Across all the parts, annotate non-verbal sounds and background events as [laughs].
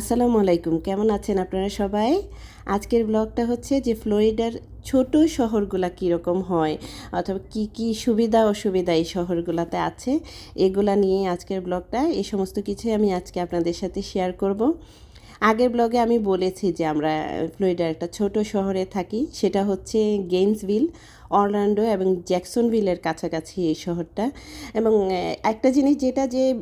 আসসালামু আলাইকুম, কেমন আছেন আপনারা সবাই? আজকের ব্লগটা হচ্ছে যে ফ্লোরিডার ছোট শহরগুলা কীরকম হয়, অথবা কি কি সুবিধা অসুবিধা এই শহরগুলাতে আছে, এগুলা নিয়ে আজকের ব্লগটা। এই সমস্ত কিছুই আমি আজকে আপনাদের সাথে শেয়ার করব। আগের ব্লগে আমি বলেছি যে আমরা ফ্লোরিডার একটা ছোট শহরে থাকি সেটা হচ্ছে গেইনসভিল অরল্যান্ডো এবং জ্যাকসনভিলের কাছাকাছি এই শহরটা। এবং একটা জিনিস যেটা যে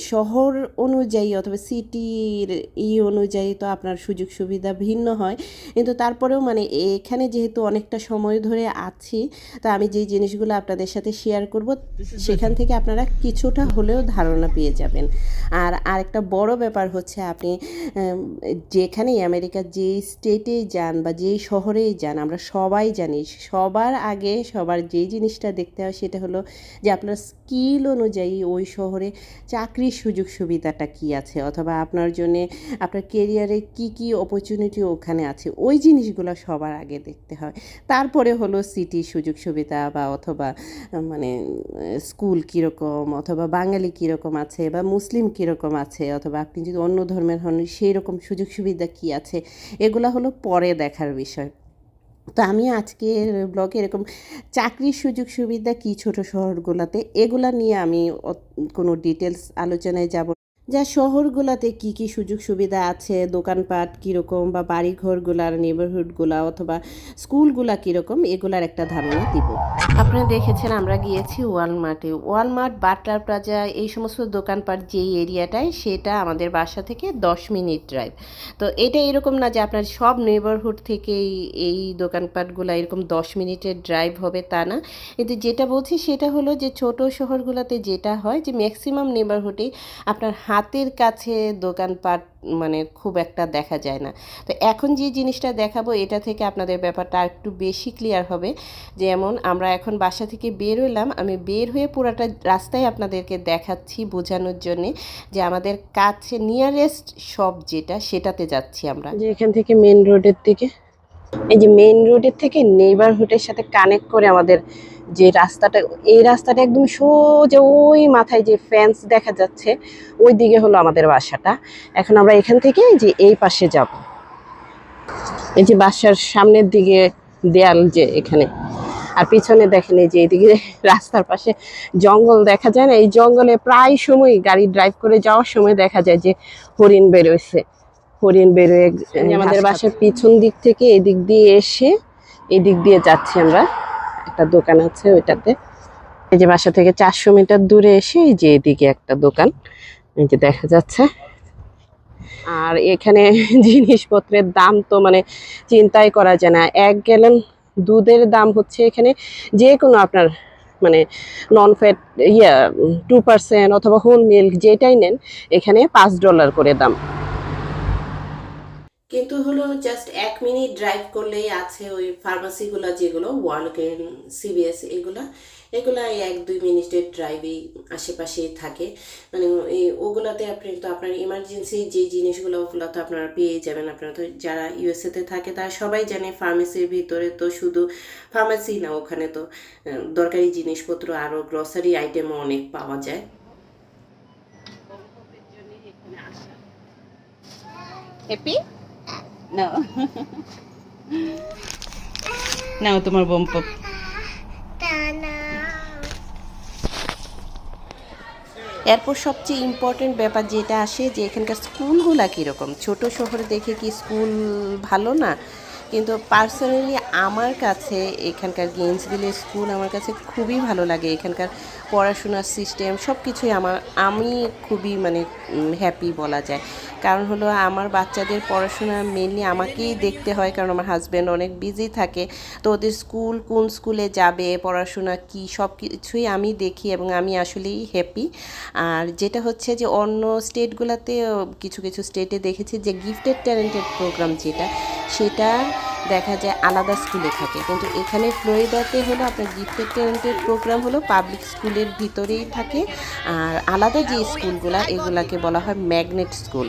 শহর অনুযায়ী অথবা সিটির ই অনুযায়ী তো আপনার সুযোগ সুবিধা ভিন্ন হয়। কিন্তু তারপরেও মানে এখানে যেহেতু অনেকটা সময় ধরে আছি তা আমি যেই জিনিসগুলো আপনাদের সাথে শেয়ার করব সেখান থেকে আপনারা কিছুটা হলেও ধারণা পেয়ে যাবেন। আর আরেকটা বড় ব্যাপার হচ্ছে আপনি যেখানেই আমেরিকার যে স্টেটেই যান বা যেই শহরেই যান, আমরা সবাই জানি সবার আগে সবার যেই জিনিসটা দেখতে হয় সেটা হলো যে আপনার স্কিল অনুযায়ী ওই শহরে চাকরির সুযোগ সুবিধাটা কি আছে? অথবা আপনার জন্যে আপনার কেরিয়ারে কি কি অপরচুনিটি ওখানে আছে? ওই জিনিসগুলো সবার আগে দেখতে হয়। তারপরে হলো সিটি সুযোগ সুবিধা বা অথবা মানে স্কুল কীরকম, অথবা বাঙালি কীরকম আছে বা মুসলিম কীরকম আছে, অথবা আপনি যদি অন্য ধর্মের হন সেই রকম সুযোগ সুবিধা কি আছে? এগুলো হলো পরে দেখার বিষয়। তো আমি আজকের ব্লগে এরকম চাকরির সুযোগ সুবিধা কি ছোট শহরগুলোতে, এগুলা নিয়ে আমি কোনো ডিটেলস আলোচনায় যাব যা শহরগুলোতে কি কি সুযোগ সুবিধা আছে, দোকানপাট কীরকম বা বাড়িঘরগুলার নেবারহুডগুলা অথবা স্কুলগুলা কীরকম, এগুলার একটা ধারণা দিব। আপনারা দেখেছেন আমরা গিয়েছি ওয়ালমার্টে। ওয়ালমার্ট, বাটলার প্লাজা, এই সমস্ত দোকানপাট যেই এরিয়াটায়, সেটা আমাদের বাসা থেকে দশ মিনিট ড্রাইভ তো এটা এরকম না যে আপনার সব নেবারহুড থেকেই এই দোকানপাটগুলো এরকম দশ মিনিটের ড্রাইভ হবে তা না। কিন্তু যেটা বলছি সেটা হলো যে ছোট শহরগুলোতে যেটা হয় যে ম্যাক্সিমাম নেবারহুডেই আপনার হাতের কাছে দোকানপাট মানে খুব একটা দেখা যায় না। তো এখন যে জিনিসটা দেখাবো, এটা থেকে আপনাদের ব্যাপারটা আর একটু বেশি ক্লিয়ার হবে। যেমন আমরা এখন বাসা থেকে বের হইলাম, আমি বের হয়ে পুরাটা রাস্তায় আপনাদেরকে দেখাচ্ছি বোঝানোর জন্যে যে আমাদের কাছে নিয়ারেস্ট শপ যেটা, সেটাতে যাচ্ছি আমরা। যে এখান থেকে মেন রোডের দিকে, এই যে মেন রোডের থেকে নেইবারহুডের সাথে কানেক্ট করে আমাদের যে রাস্তাটা এই রাস্তাটা একদম সোজা ওই মাথায় যে ফ্যান্স দেখা যাচ্ছে ওই দিকে হলো আমাদের বাসাটা। এখন আমরা এখান থেকে যে এই পাশে যাব। এই যে বাসার সামনের দিকে দেয়াল যে এখানে। আর পিছনে দেখেন এই যে এইদিকে রাস্তার পাশে জঙ্গল দেখা যায় না এই জঙ্গলে প্রায় সময় গাড়ি ড্রাইভ করে যাওয়ার সময় দেখা যায় যে হরিণ বেরোইছে। হরিণ বেরোয় আমাদের বাসার পিছন দিক থেকে এদিক দিয়ে এসে এদিক দিয়ে যাচ্ছি আমরা। একটা দোকান আছে ওইটাতে। এই যে বাসা থেকে চারশো মিটার দূরে এসে এই যে এদিকে একটা দোকান। এই যে দেখা যাচ্ছে। আর এখানে [laughs] জিনিসপত্রের দাম তো মানে চিন্তাই করা যায় না। এক গ্যালন দুধের দাম হচ্ছে এখানে যে কোনো আপনার মানে নন ফ্যাট ইয়া টু পার্সেন্ট অথবা হোল মিল্ক যেটাই নেন, এখানে পাঁচ ডলার করে দাম। কিন্তু হলো জাস্ট এক মিনিট ড্রাইভ করলেই আছে ওই ফার্মাসিগুলো যেগুলো ওয়ালগ্রেন সিবিএস এগুলা। এগুলো এক দুই মিনিটের ড্রাইভেই আশেপাশেই থাকে। মানে এই ওগুলাতে আপনি তো আপনার ইমার্জেন্সি যে জিনিসগুলো, ওগুলো তো আপনারা পেয়ে যাবেন। আপনারা তো যারা ইউএসএতে থাকে, তারা সবাই জানে ফার্মেসির ভিতরে তো শুধু ফার্মাসি না, ওখানে তো দরকারি জিনিসপত্র আরও গ্রসারি আইটেমও অনেক পাওয়া যায়। হ্যাপি নাও নাও তোমার বোম এরপর সবচেয়ে ইম্পর্টেন্ট ব্যাপার যেটা আসে যে এখানকার স্কুলগুলা কীরকম? ছোট শহরে দেখে কি স্কুল ভালো না? কিন্তু পার্সোনালি আমার কাছে এখানকার গেমসভিলের স্কুল আমার কাছে খুবই ভালো লাগে। এখানকার পড়াশোনার সিস্টেম সব কিছুই আমার, আমি খুবই মানে হ্যাপি বলা যায়। কারণ হলো আমার বাচ্চাদের পড়াশোনা মেনলি আমাকেই দেখতে হয়, কারণ আমার হাজব্যান্ড অনেক বিজি থাকে। তো ওদের স্কুল কোন স্কুলে যাবে, পড়াশোনা কি সব কিছুই আমি দেখি এবং আমি আসলেই হ্যাপি আর যেটা হচ্ছে যে অন্য স্টেটগুলোতে কিছু কিছু স্টেটে দেখেছি যে গিফটেড ট্যালেন্টেড প্রোগ্রাম যেটা সেটা দেখা যায় আলাদা স্কুলে থাকে। কিন্তু এখানে ফ্লোরিডাতে হলো আপনার গিফটেড ট্যালেন্টেড প্রোগ্রাম হলো পাবলিক স্কুলের ভিতরেই থাকে। আর আলাদা যে স্কুলগুলো, এগুলাকে বলা হয় ম্যাগনেট স্কুল।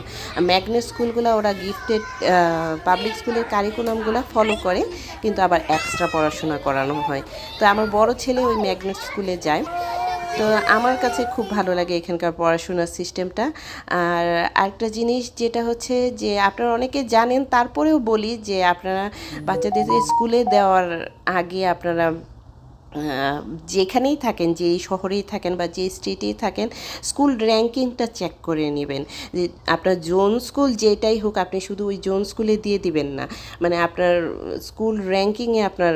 ম্যাগনেট স্কুলগুলো ওরা গিফটেড পাবলিক স্কুলের কারিকুলামগুলো ফলো করে, কিন্তু আবার এক্সট্রা পড়াশোনা করানো হয়। তো আমার বড় ছেলে ওই ম্যাগনেট স্কুলে যায়। তো আমার কাছে খুব ভালো লাগে এখানকার পড়াশোনার সিস্টেমটা। আর আরেকটা জিনিস যেটা হচ্ছে যে আপনারা অনেকে জানেন, তারপরেও বলি যে আপনারা বাচ্চাদের স্কুলে দেওয়ার আগে আপনারা যেখানেই থাকেন, যেই শহরেই থাকেন বা যে স্টেটেই থাকেন, স্কুল র্যাঙ্কিংটা চেক করে নেবেন। যে আপনার জোন স্কুল যেটাই হোক, আপনি শুধু ওই জোন স্কুলে দিয়ে দিবেন না। মানে আপনার স্কুল র্যাঙ্কিংয়ে আপনার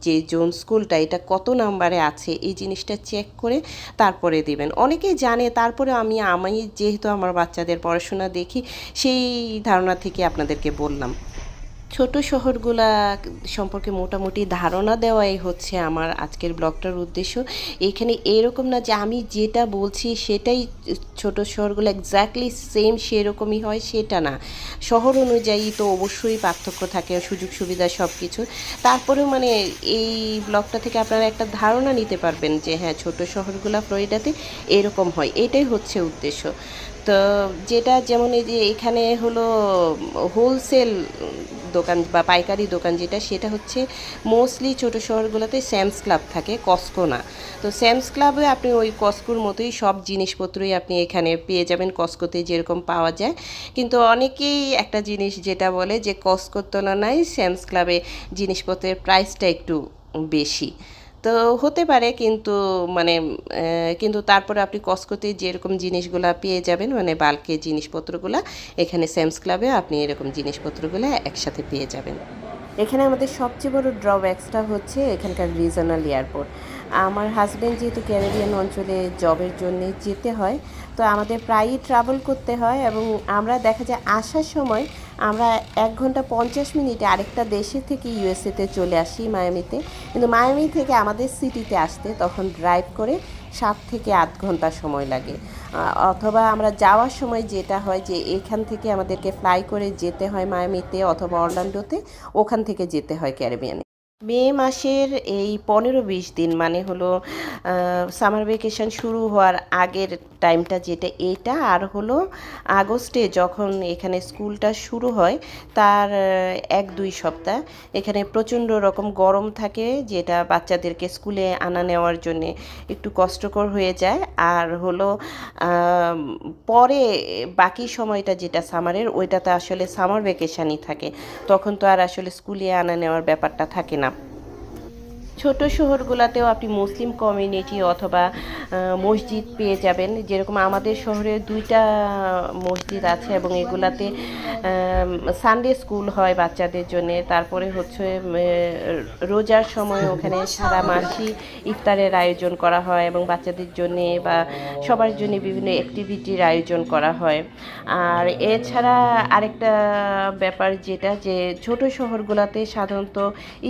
যে জোন স্কুলটা, এটা কত নাম্বারে আছে, এই জিনিসটা চেক করে তারপরে দিবেন। অনেকেই জানে তারপরে আমি আমি যেহেতু আমার বাচ্চাদের পড়াশোনা দেখি, সেই ধারণা থেকে আপনাদেরকে বললাম। ছোট শহরগুলা সম্পর্কে মোটামুটি ধারণা দেওয়াই হচ্ছে আমার আজকের ব্লগটার উদ্দেশ্য। এখানে এরকম না যে আমি যেটা বলছি সেটাই ছোট শহরগুলো এক্স্যাক্টলি সেম সেরকমই হয়, সেটা না। শহর অনুযায়ী তো অবশ্যই পার্থক্য থাকে, সুযোগ সুবিধা সব কিছু তারপরেও মানে এই ব্লগটা থেকে আপনারা একটা ধারণা নিতে পারবেন যে হ্যাঁ ছোট শহরগুলো ফ্লোরিডাতে এরকম হয়, এটাই হচ্ছে উদ্দেশ্য। তো যেটা যেমন এই যে এখানে হলো হোলসেল দোকান বা পাইকারি দোকান যেটা, সেটা হচ্ছে মোস্টলি ছোট শহরগুলোতে স্যামস ক্লাব থাকে কস্কো না। তো স্যামস ক্লাবে আপনি ওই কস্কোর মতোই সব জিনিসপত্রই আপনি এখানে পেয়ে যাবেন কস্কোতে যেরকম পাওয়া যায়। কিন্তু অনেকেই একটা জিনিস যেটা বলে যে কস্কোর তুলনায় স্যামস ক্লাবে জিনিসপত্রের প্রাইসটা একটু বেশি। তো হতে পারে কিন্তু মানে কিন্তু তারপরে আপনি কস্কোতে যেরকম জিনিসগুলো পেয়ে যাবেন মানে বাল্কে জিনিসপত্রগুলো, এখানে স্যামস ক্লাবে আপনি এরকম জিনিসপত্রগুলো একসাথে পেয়ে যাবেন। এখানে আমাদের সবচেয়ে বড় ড্রব্যাক্সটা হচ্ছে এখানকার রিজনাল এয়ারপোর্ট আমার হাজব্যান্ড যেহেতু ক্যারিবিয়ান অঞ্চলে জবের জন্য যেতে হয়, তো আমাদের প্রায়ই ট্রাভেল করতে হয় এবং আমরা দেখা যায় আসার সময় আমরা এক ঘণ্টা পঞ্চাশ মিনিটে আরেকটা দেশে থেকে ইউএসএতে চলে আসি মায়ামিতে কিন্তু মায়ামি থেকে আমাদের সিটিতে আসতে তখন ড্রাইভ করে সাত থেকে আধ ঘণ্টা সময় লাগে। অথবা আমরা যাওয়ার সময় যেটা হয় যে এখান থেকে আমাদেরকে ফ্লাই করে যেতে হয় মায়ামিতে অথবা অরল্যান্ডোতে ওখান থেকে যেতে হয় ক্যারিবিয়ানে মে মাসের এই পনেরো বিশ দিন মানে হলো সামার ভেকেশন শুরু হওয়ার আগের টাইমটা যেটা, এটা আর হলো আগস্টে যখন এখানে স্কুলটা শুরু হয়, তার এক দুই সপ্তাহ। এখানে প্রচণ্ড রকম গরম থাকে, যেটা বাচ্চাদেরকে স্কুলে আনা নেওয়ার জন্য একটু কষ্টকর হয়ে যায়। আর হলো পরে বাকি সময়টা যেটা সামারের ওইটাতে আসলে সামার ভেকেশানই থাকে। তখন তো আর আসলে স্কুলে আনা নেওয়ার ব্যাপারটা থাকে না। ছোট শহরগুলোতেও আপনি মুসলিম কমিউনিটি অথবা মসজিদ পেয়ে যাবেন। যেরকম আমাদের শহরে দুইটা মসজিদ আছে এবং এগুলাতে সানডে স্কুল হয় বাচ্চাদের জন্য। তারপরে হচ্ছে রোজার সময় ওখানে সারা মাসই ইফতারের আয়োজন করা হয় এবং বাচ্চাদের জন্যে বা সবার জন্য বিভিন্ন অ্যাক্টিভিটির আয়োজন করা হয়। আর এছাড়া আরেকটা ব্যাপার যেটা যে ছোট শহরগুলোতে সাধারণত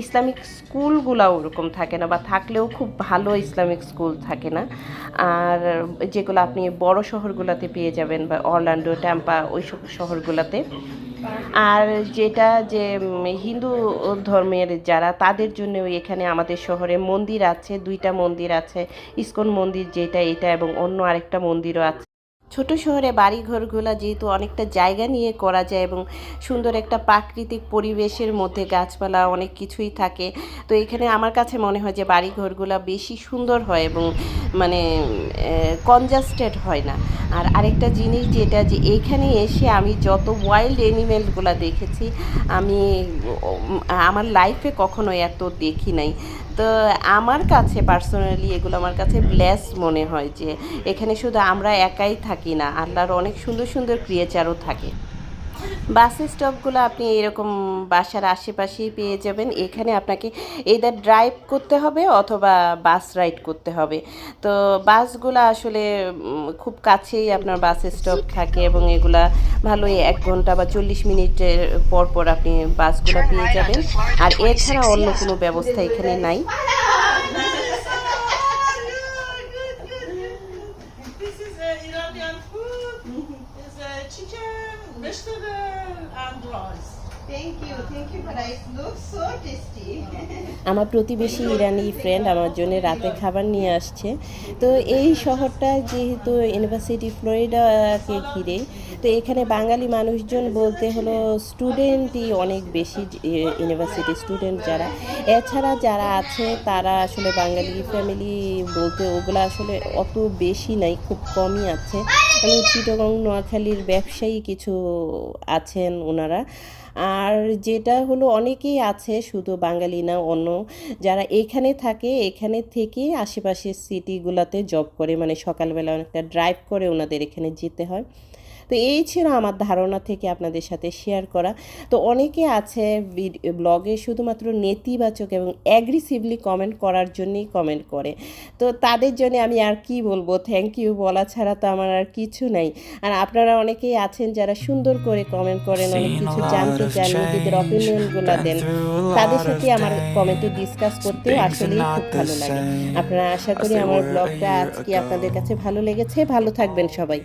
ইসলামিক স্কুলগুলো ওরকম থাকে না বা থাকলেও খুব ভালো ইসলামিক স্কুল থাকে না। আর যেগুলো আপনি বড় শহরগুলোতে পেয়ে যাবেন বা অরল্যান্ডো ট্যাম্পা ওই সব শহরগুলোতে। আর যেটা যে হিন্দু ধর্মের যারা, তাদের জন্য এখানে আমাদের শহরে মন্দির আছে, দুইটা মন্দির আছে, ইসকন মন্দির যেটা, এটা এবং অন্য আরেকটা মন্দিরও আছে। ছোট শহরে বাড়িঘরগুলো যেহেতু অনেকটা জায়গা নিয়ে করা যায় এবং সুন্দর একটা প্রাকৃতিক পরিবেশের মধ্যে গাছপালা অনেক কিছুই থাকে, তো এখানে আমার কাছে মনে হয় যে বাড়িঘরগুলো বেশি সুন্দর হয় এবং মানে কনজাস্টেড হয় না। আর আরেকটা জিনিস যেটা যে এখানে এসে আমি যত ওয়াইল্ড অ্যানিমেলগুলো দেখেছি, আমি আমার লাইফে কখনো এত দেখি নাই। তো আমার কাছে পার্সোনালি এগুলো আমার কাছে ব্লেস মনে হয় যে, এখানে শুধু আমরা একাই থাকি না, আল্লাহর অনেক সুন্দর সুন্দর ক্রিয়েচারও থাকে। বাস স্টপগুলো আপনি এরকম বাসার আশেপাশেই পেয়ে যাবেন। এখানে আপনাকে এদের ড্রাইভ করতে হবে অথবা বাস রাইড করতে হবে। তো বাসগুলো আসলে খুব কাছেই আপনার বাস স্টপ থাকে এবং এগুলা ভালোই এক ঘণ্টা বা চল্লিশ মিনিটের পর পর আপনি বাসগুলো পেয়ে যাবেন। আর এছাড়া অন্য কোনো ব্যবস্থা এখানে নাই। Looks so. আমার প্রতিবেশী ইরানি ফ্রেন্ড আমার জন্য রাতে খাবার নিয়ে আসছে। তো এই শহরটা যেহেতু ইউনিভার্সিটি ফ্লোরিডাকে ঘিরে, তো এখানে বাঙালি মানুষজন বলতে হলো স্টুডেন্টই অনেক বেশি ইউনিভার্সিটি স্টুডেন্ট যারা। এছাড়া যারা আছে, তারা আসলে বাঙালি ফ্যামিলি বলতে ওগুলো আসলে অত বেশি নাই, খুব কমই আছে। এবং চিটগং, নোয়াখালীর ব্যবসায়ী কিছু আছেন ওনারা। আর যেটা হলো অনেকেই আছে শুধু বাঙালি না, অন্য যারা এখানে থাকে, এখানে থেকে আশেপাশের সিটিগুলোতে জব করে মানে সকালবেলা অনেকটা ড্রাইভ করে ওনাদের এখানে যেতে হয়। তো এই ছিল আমার ধারণা থেকে আপনাদের সাথে শেয়ার করা। তো অনেকে আছে ব্লগে শুধুমাত্র নেতিবাচক এবং অ্যাগ্রেসিভলি কমেন্ট করার জন্যই কমেন্ট করে। তো তাদের জন্য আমি আর কি বলব? থ্যাংক ইউ বলা ছাড়া তো আমার আর কিছু নাই। আর আপনারা অনেকেই আছেন যারা সুন্দর করে কমেন্ট করেন অনেক কিছু জানতে চান নিজেদের অপিনিয়নগুলো দেন। তাদের সাথে আমার কমেন্টে ডিসকাস করতেও আসলেই খুব ভালো লাগে। আপনারা আশা করি আমার ব্লগটা আজকে আপনাদের কাছে ভালো লেগেছে। ভালো থাকবেন সবাই।